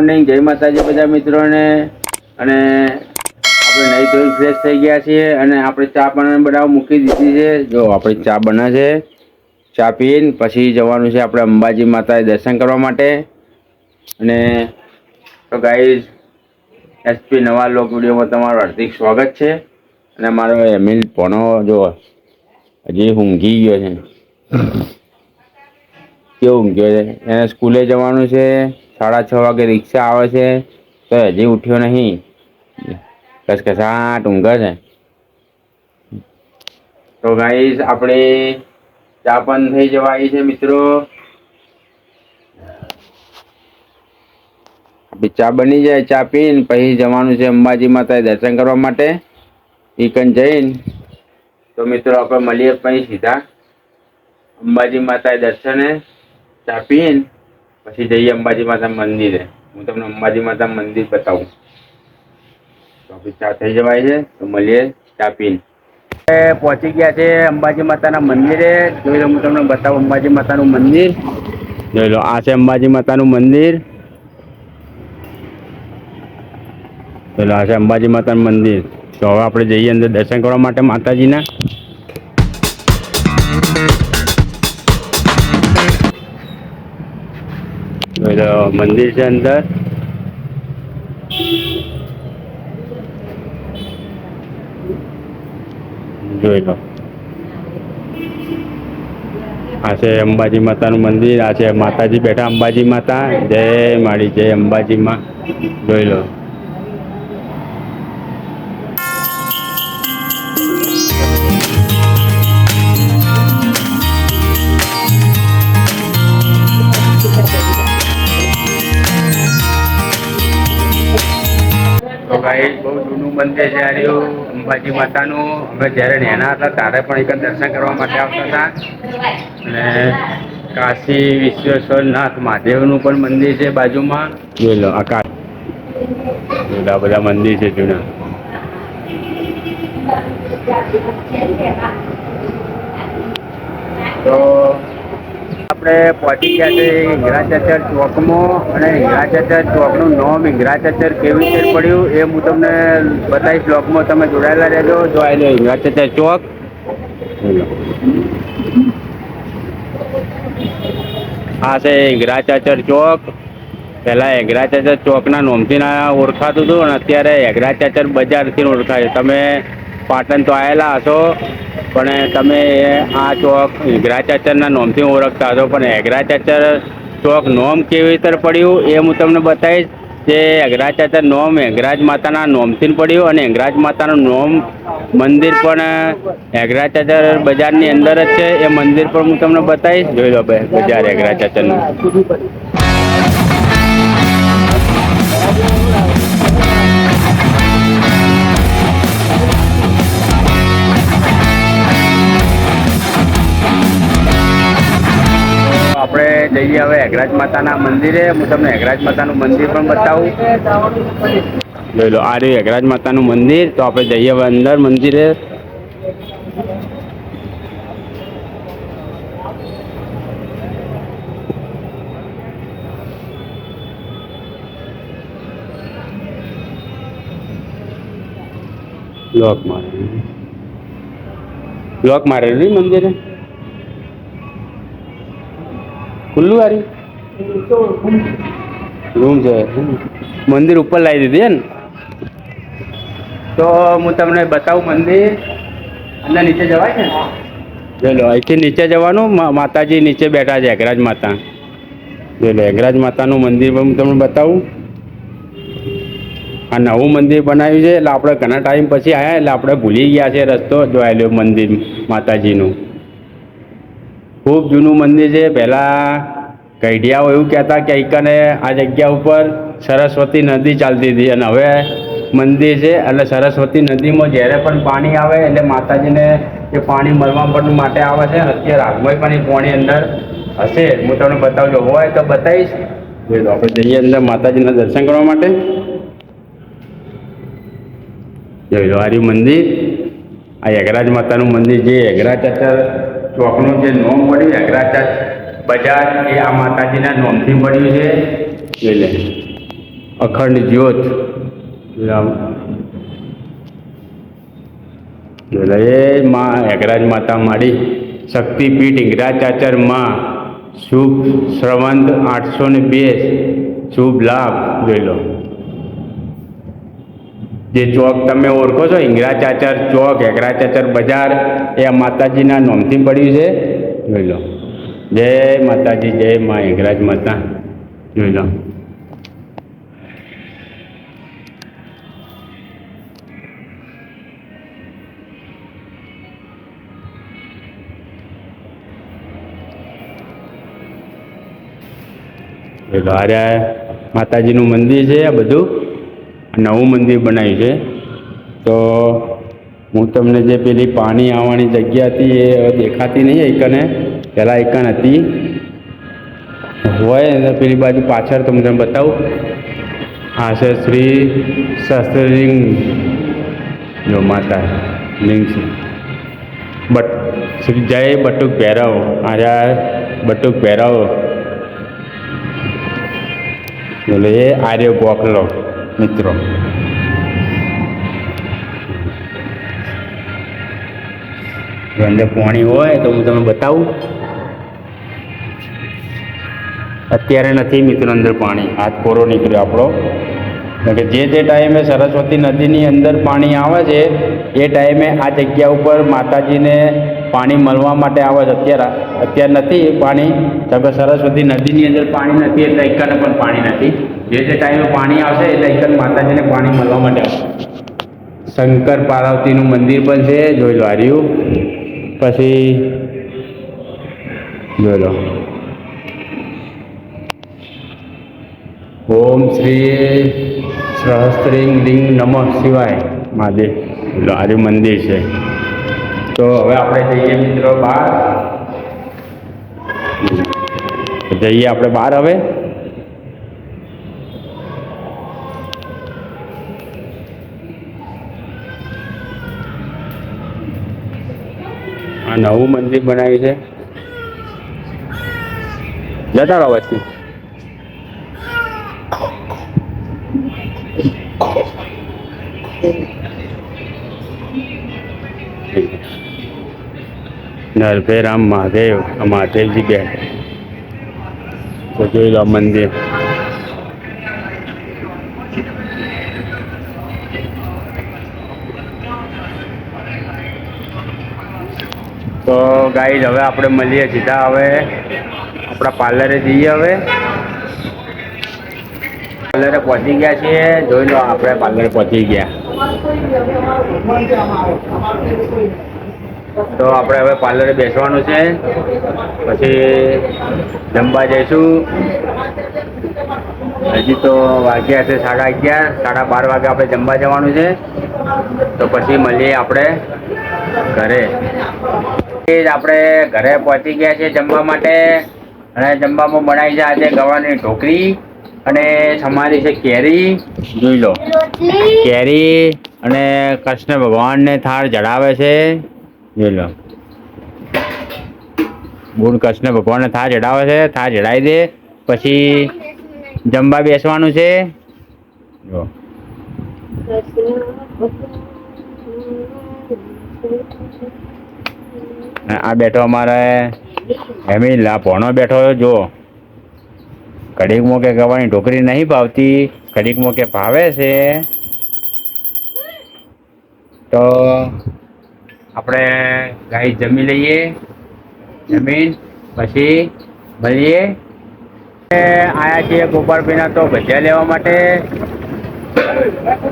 Morning જય માતાજી બધા મિત્રોને. અને આપણે નહીં ધોઈ ફ્રેશ થઈ ગયા છીએ અને આપણે ચા પણ બનાવ મૂકી દીધી છે. જો આપણે ચા બને છે. ચા પીને પછી જવાનું છે આપણે અંબાજી માતાએ દર્શન કરવા માટે. અને તો ગાઈઝ એસપી નવા લોક વિડીયોમાં તમારું હાર્દિક સ્વાગત છે. અને મારો એમિલ પોનો જો હજી ઊંઘી ગયો છે. કેવો ઊંઘ્યો છે? એને સ્કૂલે જવાનું છે. સાડા છ વાગે રિક્ષા આવે છે, તો હજી ઉઠ્યો નહીં. કસકસાટ ઊંઘે છે. તો ગાઈસ આપણે ચા પણ થઈ જવાય છે, મિત્રો. ચા બની જાય, ચા પીને પછી જવાનું છે અંબાજી માતા દર્શન કરવા માટે. ઈકન જઈને તો મિત્રો, આપણે મળીએ પછી સીધા. અંબાજી માતા દર્શને, ચા પીને. પછી જઈએ અંબાજી માતા મંદિરે. હું તમને અંબાજી માતા મંદિર બતાવું. તો ચા થઈ જવાય છે, તો મળીએ ચા પીને. પહોંચી ગયા છે અંબાજી માતાના મંદિરે. જોઈ લો, હું તમને બતાવું અંબાજી માતાનું મંદિર. જોઈ લો, આ છે અંબાજી માતાનું મંદિર. જોઈ લો, આ છે અંબાજી માતાનું મંદિર. તો હવે આપણે જઈએ અંદર દર્શન કરવા માટે માતાજીના. મંદિર છે અંદર. જોઈ લો. આ છે અંબાજી માતાનું મંદિર, આ છે માતાજી બેઠા અંબાજી માતા. જય માળી, જય અંબાજી માં. જોઈ લો. ગાઈસ બહુ જૂનું મંદિર છે આ રહ્યું અંબાજી માતાનું. અમે જ્યારે નેના હતા ત્યારે પણ એક દર્શન કરવા માટે આવતા હતા. અને કાશી વિશ્વેશ્વરનાથ મહાદેવનું પણ મંદિર છે બાજુમાં. જોઈ લો આકાશ આ બધા મંદિર છે જૂના. તો આપણે પહોંચી ગયા છે હિંગરાચાચર ચોકમાં અને હિંગરાચાચર ચોકનું નામ હિંગરાચાચર કેવી રીતે પડ્યું એ હું તમને બતાવીશ. બ્લોગમાં તમે જોડાયેલા રહેજો. જો લો હિંગરાચાચર ચોક. આ છે હિંગરાચાચર ચોક. પહેલાં એગ્રાચાચર ચોકના નોમથી ઓળખાતું હતું, અને અત્યારે એગ્રાચાચર બજારથી ઓળખાય તમે પાટણ તો આવેલા હશો, પણ તમે આ ચોક હેગરાચાચરના નોમથી ઓળખતા હશો, પણ એગ્રાચાચર ચોક નોમ કેવી રીતે પડ્યું એ હું તમને બતાવીશ. જે એગ્રાચાચર નોમ એગ્રાજ માતાના નોમથી પડ્યું અને એંગરાજ માતાનું નોમ મંદિર પણ એગ્રાચાચર બજારની અંદર જ છે, એ મંદિર પણ હું તમને બતાવીશ. જોઈ લો બજાર હેગરાચાચરનું જઈએ હવે હેગરાજ માતાના મંદિરે હું તમને હેગરાજ માતાનું મંદિર પણ બતાવું. જોઈ લો, આ રહ્યું હેગરાજ માતાનું મંદિર. તો આપણે જઈએ હવે અંદર મંદિરે. લોક મારે લોક મારેલું મંદિરે? ખુલ્લું વાળી રૂમ છે. મંદિર ઉપર લાવી દીધી ને તો હું તમને બતાવું મંદિર. અંદર નીચે જવાય છે ને? ચલો અહીંથી નીચે જવાનું માતાજી નીચે બેઠા છે એકરાજ માતા. ચલો એકરાજ માતાનું મંદિર પણ હું તમને બતાવું. આ નવું મંદિર બનાવ્યું છે એટલે આપણે ઘણા ટાઈમ પછી આવ્યા એટલે આપણે ભૂલી ગયા છે રસ્તો જોયેલો મંદિર માતાજીનું. ખૂબ જૂનું મંદિર છે. પહેલાં કઢિયાઓ એવું કહેતા કે એકને આ જગ્યા ઉપર સરસ્વતી નદી ચાલતી હતી અને હવે મંદિર છે એટલે સરસ્વતી નદીમાં જ્યારે પણ પાણી આવે એટલે માતાજીને એ પાણી મળવા પણ માટે આવે છે. અત્યારે આગમય પણ એ પાણી અંદર હશે. હું તમને બતાવજો હોય તો બતાવીશ. આપણે જઈએ અંદર માતાજીના દર્શન કરવા માટે. જોઈ મંદિર. આ યગરાજ માતાનું મંદિર જે યગરાચાચર ચોકનું જે નોમ પડ્યું અગ્રાચાર બજાર એ આ માતાજીના નોમથી પડ્યું છે. જોઈ લે. અખંડ જ્યોત. એ માં એગરાજ માતા માડી, શક્તિપીઠ ઇંગરાચાચરમાં, શુભ શ્રવંત આઠસો ને બે, શુભ લાભ જોઈ લો. જે ચોક તમે ઓળખો છો ઇંગરાચાચર ચોક એગરાચાચર બજાર, એ આ માતાજીના નોમથી પડ્યું છે. જોઈ લો. જય માતાજી, જય મા એગરાજ માતા. જોઈ લો. એટલે માતાજીનું મંદિર છે આ બધું. નવું મંદિર બનાવ્યું છે. તો હું તમને જે પેલી પાણી આવવાની જગ્યા હતી એ દેખાતી નહીં એકને પહેલાં એકન હતી. હોય અને પેલી બાજુ પાછળ તમને બતાવું. આ છે શ્રી શસ્ત્રલિંગ જો માતા, લિંગ છે. બટ, શ્રી જય બટુક ભૈરવ આર્યા બટુક ભૈરવ. એટલે એ આર્ય ગોખલો. મિત્રો. જો અંદર પાણી હોય તો હું તમને બતાવું. અત્યારે નથી મિત્રો અંદર પાણી. હાથ કોરો નીકળ્યો આપણો. કારણ કે જે જે ટાઈમે સરસ્વતી નદીની અંદર પાણી આવે છે, એ ટાઈમે આ જગ્યા ઉપર માતાજીને પાણી મળવા માટે આવે છે. અત્યારે અત્યારે નથી પાણી. કે સરસ્વતી નદીની અંદર પાણી નથી, એટલે એકાને પણ પાણી નથી. જે જે ટાઈમે પાણી આવશે એટલે એકન માતાજીને પાણી મળવા માટે શંકર પાર્વતીનું મંદિર પણ છે, જોઈ લો હાર્યું પછી જોઈ લો. ઓમ શ્રી સહસ્ત્રિંગ લિંગ નમઃ શિવાય મહાદેવ. આર્યું મંદિર છે. તો હવે આપણે જઈએ મિત્રો બહાર. જઈએ આપણે બહાર હવે. આ નવું મંદિર બનાવ્યું છે. જતા રહો વચ્ચે. નરભેરામ મહાદેવ મહાદેવજી બે તો જોઈ લો મંદિર. તો ગાઈડ હવે આપણે મળીએ સીધા હવે. આપણા પાર્લરે જઈએ હવે. પાર્લરે પહોંચી ગયા છીએ. જોઈ લો, આપણે પાર્લરે પહોંચી ગયા. તો આપણે હવે પાર્લરે બેસવાનું છે. પછી જમવા જઈશું. હજી તો વાગ્યા છે સાડા અગિયાર, સાડા બાર વાગે આપણે જમવા જવાનું છે. તો પછી મળીએ આપણે ઘરે. જ આપણે ઘરે પહોંચી ગયા છે જમવા માટે. અને જમવામાં બનાવી છે આજે ગવાની ઢોકળી અને સમારી છે કેરી. જોઈ લો. કેરી અને કૃષ્ણ ભગવાનને થાળ ચડાવે છે. જોઈ લો. ગુણ કૃષ્ણ ભગવાનને થાળ ચડાવે છે. થાળ ચડાવી દે. પછી જમવા બેસવાનું છે. જો. અને આ બેઠો અમારે એમી આ ભોણો બેઠો જો કડીકમાં કે ગવાની ઢોકરી નહીં ભાવતી કડીકમાં કે ભાવે છે. તો આપણે ગાય જમી લઈએ. જમીન, પછી મળીએ. આયા છીએ ગોપાલભાઈના તો ભજીયા લેવા માટે.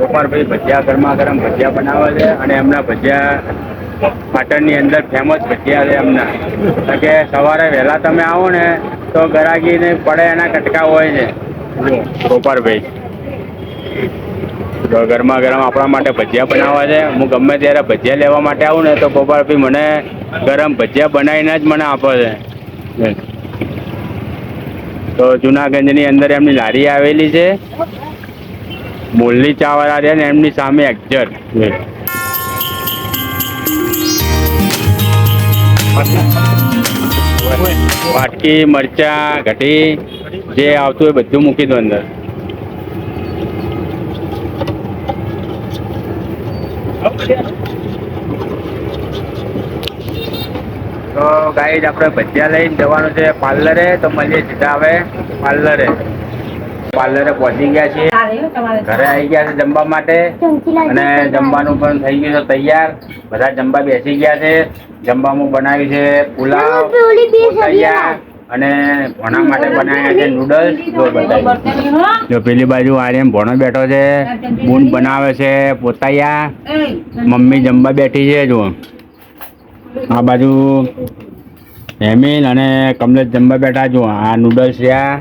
ગોપાલભાઈ ભજીયા ગરમા ગરમ ભજીયા બનાવે છે અને એમના ભજીયા પાટણની અંદર ફેમસ ભજીયા છે એમના. કે સવારે વહેલા તમે આવો ને તો ગરાગીને પડે એના કટકા હોય છે. જુઓ, ગોપાળભાઈ તો ગરમા ગરમ આપણા માટે ભજીયા બનાવવા છે. હું ગમે ત્યારે ભજીયા લેવા માટે આવું ને તો ગોપાળભાઈ મને ગરમ ભજીયા બનાવીને જ મને આપે છે. તો જુનાગંજની અંદર એમની લારી આવેલી છે. મુરલી ચાવડા છે ને એમની સામે એક્ઝેક્ટ વાટકી, મરચા, ઘટી, જે આવતું હોય બધું મૂકી દો અંદર. તો ગાઈડ આપણે ભજીયા લઈને જવાનું છે પાર્લરે, તો મળીએ સીધા આવે પાર્લરે. પાર્લરે પહોંચી ગયા છીએ. ઘરે આવી ગયા છે જમવા માટે. અને જમવાનું પણ થઈ ગયું છે તૈયાર. બધા જમવા બેસી ગયા છે. જમવામાં બનાવ્યું છે પુલાવ તૈયાર અને ભણા માટે બનાવ્યા છે નૂડલ્સ જો પેલી બાજુ આર્યન ભણો બેઠો છે. બૂન બનાવે છે પોતાયા. મમ્મી જમવા બેઠી છે જો આ બાજુ હેમિલ અને કમલેશ જમવા બેઠા જો આ નૂડલ્સ રહ્યા.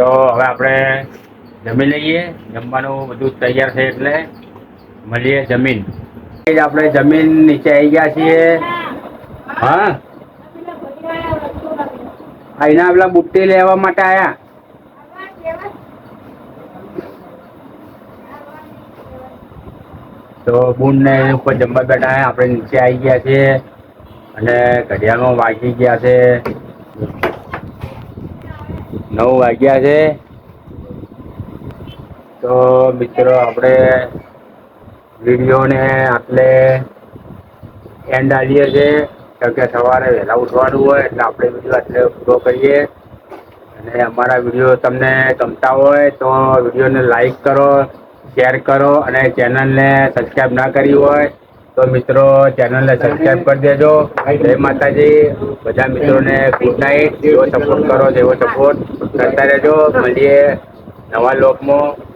તો હવે આપણે જમી લઈએ. જમવાનું બધું તૈયાર છે એટલે મળીએ જમીન. જ આપણે જમીન નીચે આવી ગયા છીએ. હા? અહીંના પેલા બુટ્ટી લેવા માટે આયા. તો બુન ને ઉપર જમવા બેઠા આપણે નીચે આવી ગયા છીએ. અને ઘડિયાળમાં વાગી ગયા છે. નવ વાગ્યા છે. તો મિત્રો આપણે વિડીયોને આટલે એન્ડ આવીએ છીએ કેમ કે સવારે વહેલા ઉઠવાનું હોય એટલે આપણે વીડિયો આટલે પૂરો કરીએ. અને અમારા વીડિયો તમને ગમતા હોય તો વિડીયોને લાઈક કરો શેર કરો અને ચેનલને સબસ્ક્રાઈબ ના કરી હોય તો મિત્રો ચેનલને સબસ્ક્રાઈબ કરી દેજો. જય માતાજી. બધા મિત્રોને ગુડ નાઇટ જેવો સપોર્ટ કરો, તેવો સપોર્ટ કરતા રહેજો. મળીએ નવા લોકમાં